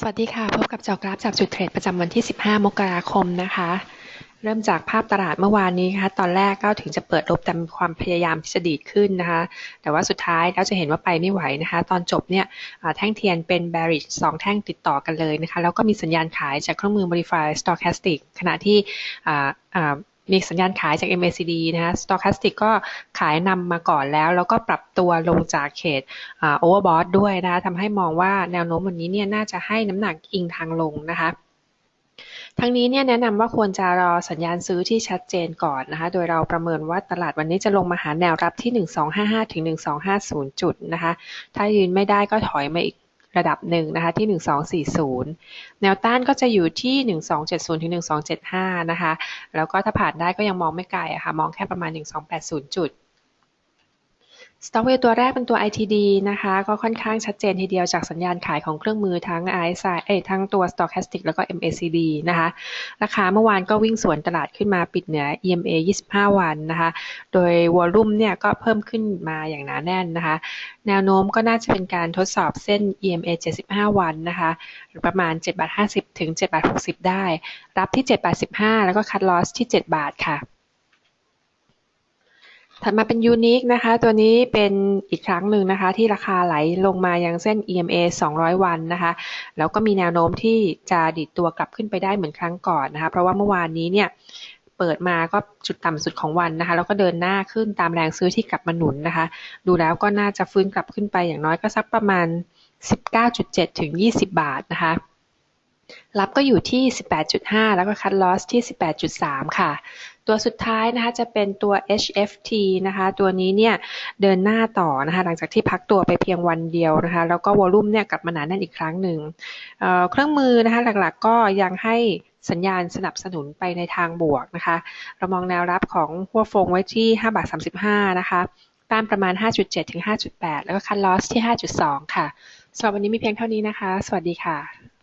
สวัสดีค่ะ พบกับจอกราฟจากจุดเทรดประจำวันที่ 15 มกราคมนะคะ เริ่มจากภาพตลาดเมื่อวานนี้นะคะตอนแรกก็ถึงจะเปิดลบแต่มีความพยายามที่จะดีดขึ้นนะคะ แต่ว่าสุดท้ายเราจะเห็นว่าไปไม่ไหวนะคะ ตอนจบเนี่ยแท่งเทียนเป็น bearish สองแท่งติดต่อกันเลยนะคะ แล้วก็มีสัญญาณขายจากเครื่องมือ modify stochastic ขณะที่อ่า มีสัญญาณขายจาก MACD นะคะ stochastic ก็ขายนำมาก่อนแล้ว แล้วก็ปรับตัวลงจากเขตโอเวอร์บอทด้วยนะคะทำให้มองว่าแนวโน้มวันนี้เนี่ยน่าจะให้น้ำหนักอิงทางลงนะคะทั้งนี้เนี่ยแนะนำว่าควรจะรอสัญญาณซื้อที่ชัดเจนก่อนนะคะ โดยเราประเมินว่าตลาดวันนี้จะลงมาหาแนวรับที่ 1255ถึง1250 จุดนะคะ ถ้ายืนไม่ได้ก็ถอยมาอีก ระดับหนึ่งนะคะที่ 1240 แนวต้านก็จะอยู่ที่ 1270ถึง1275 นะคะ แล้วก็ถ้าผ่านได้ก็ยังมองไม่ไกลอะค่ะ มองแค่ประมาณ 1280 จุด สต็อกเวตัวแรกเป็นตัว ITD นะคะ ก็ค่อนข้างชัดเจนทีเดียวจากสัญญาณขายของเครื่องมือทั้ง RSI เอ้ทั้งตัว Stochastic แล้วก็ MACD นะคะ ราคาเมื่อวานก็วิ่งสวนตลาดขึ้นมาปิดเหนือ EMA 25 วันนะคะ โดยวอลลุ่มเนี่ยก็เพิ่มขึ้นมาอย่างหนาแน่นนะคะ แนวโน้มก็น่าจะเป็นการทดสอบเส้น EMA 75 วันนะคะหรือประมาณ7บาท50 ถึง7บาท60 ได้ รับที่7บาท15 แล้วก็คัดลอสที่ 7 บาทค่ะ ถัดมาเป็นยูนิคนะคะ ตัวนี้เป็นอีกครั้งหนึ่งนะคะ ที่ราคาไหลลงมายังเส้น EMA 200 วันนะคะ แล้วก็มีแนวโน้มที่จะดิดตัวกลับขึ้นไปได้เหมือนครั้งก่อนนะคะ เพราะว่าเมื่อวานนี้เนี่ยเปิดมาก็จุดต่ำสุดของวันนะคะ แล้วก็เดินหน้าขึ้นตามแรงซื้อที่กลับมาหนุนนะคะ ดูแล้วก็น่าจะฟื้นกลับขึ้นไปอย่างน้อยก็สักประมาณ 19.7 ถึง 20 บาทนะคะ รับก็อยู่ที่ 18.5 แล้วก็คัดลอสที่ 18.3 ค่ะ ตัวสุดท้ายนะคะจะเป็นตัว HFT นะคะ ตัวนี้เนี่ยเดินหน้าต่อนะคะ หลังจากที่พักตัวไปเพียงวันเดียวนะคะ แล้วก็วอลุ่มเนี่ยกลับมาหนาแน่นอีกครั้งหนึ่งเเครื่องมือนะคะหลักๆก็ยังให้สัญญาณสนับสนุนไปในทางบวกนะคะ เรามองแนวรับของหัวฟงไว้ที่5บาท35 นะคะต้านประมาณ 5.7 ถึง 5.8 แล้วก็คัดลอสที่ 5.2 ค่ะสำหรับวันนี้มีเพียงเท่านี้นะคะ สวัสดีค่ะ